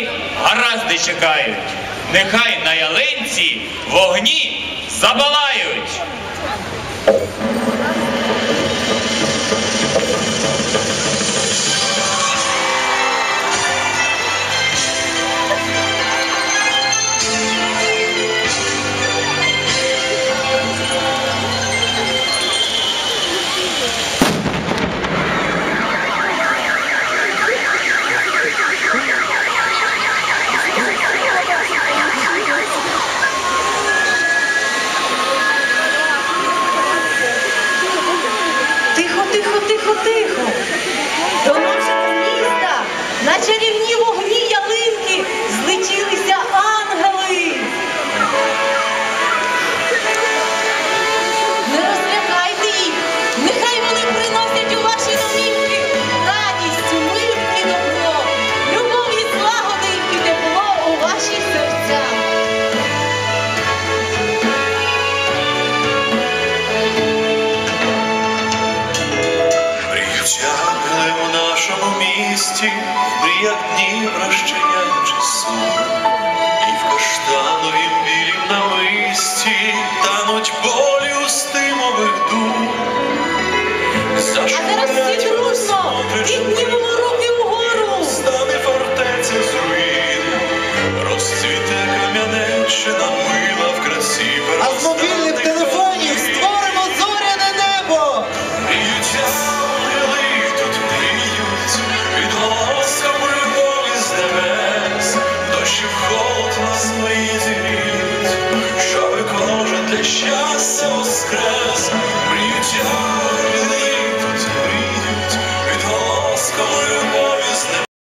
всі гаразди чекають, нехай на ялинці вогні забалають. тихо, тихо. До нашого міста, на чарівні світі, як днів розчиняючи сон, і в каштановім білім намисті тануть болі у стимових дум. Зашумлять посмотриш Піднімемо руки вгору, стане фортеця з руїн, розцвіте кам'янечина. землі зігріть, що ви для щастя воскрес прийняття.